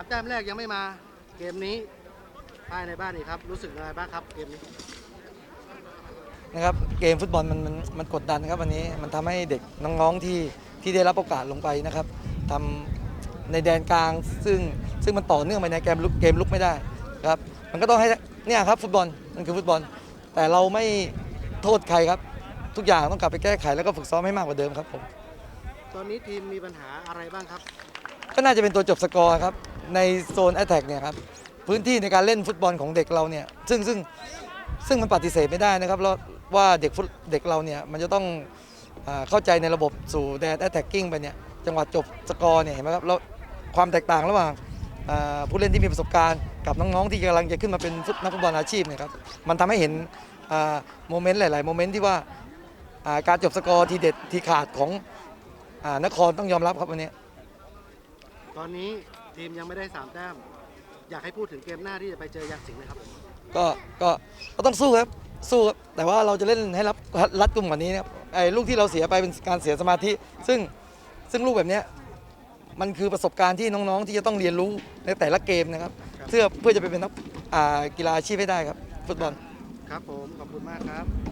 สามแต้มแรกยังไม่มาเกมนี้ภายในบ้านนี่ครับรู้สึกยังไงบ้างครับเกมนี้นะครับเกมฟุตบอลมันมันมันกดดันนะครับวันนี้มันทำให้เด็กน้องๆที่ที่ได้รับโอกาสลงไปนะครับทำในแดนกลางซึ่งซึ่งมันต่อเนื่องไปในเกมลุกเกมลุกไม่ได้ครับมันก็ต้องให้เนี่ยครับฟุตบอลมันคือฟุตบอล แต่เราไม่โทษใครครับ ทุกอย่างต้องกลับไปแก้ไขแล้วก็ฝึกซ้อมให้มากกว่าเดิมครับผมตอนนี้ทีมมีปัญหาอะไรบ้างครับ ก็น่าจะเป็นตัวจบสกอร์ครับ ในโซนแอตแทกเนี่ยครับพื้นที่ในการเล่นฟุตบอลของเด็กเราเนี่ยซึ่งซึ่งซึ่งมันปฏิเสธไม่ได้นะครับแล้วว่าเด็กฟุตเด็กเราเนี่ยมันจะต้องอเข้าใจในระบบสู่แดนแอตแทกกิ้งไปเนี่ยจังหวะจบสกอร์เนี่ยเห็นไหมครับแล้วความแตกต่างระหว่างผู้เล่นที่มีประสบการณ์กับน้องๆที่กำลังจะขึ้นมาเป็นนักฟุตบอลอาชีพเนี่ยครับมันทำให้เห็นโมเมนต์หลาย ๆ โมเมนต์ที่ว่าการจบสกอร์ทีเด็ดทีขาดของอนครต้องยอมรับครับวันนี้ ตอนนี้ ทีมยังไม่ได้สามแต้ม อยากให้พูดถึงเกมหน้าที่จะไปเจอยักษ์สิงห์นะครับก็ก็ก็ต้องสู้ครับสู้ครับแต่ว่าเราจะเล่นให้รับรัดกุมกว่านี้นะครับไอ้ลูกที่เราเสียไปเป็นการเสียสมาธิ ซึ่งซึ่งลูกแบบเนี้ยมันคือประสบการณ์ที่น้องๆ ที่จะต้องเรียนรู้ในแต่ละเกมนะครับครับเพื่อเพื่อจะไปเป็นนักอ่ากีฬาอาชีพให้ได้ครับฟุตบอล ครับผมขอบคุณมากครับ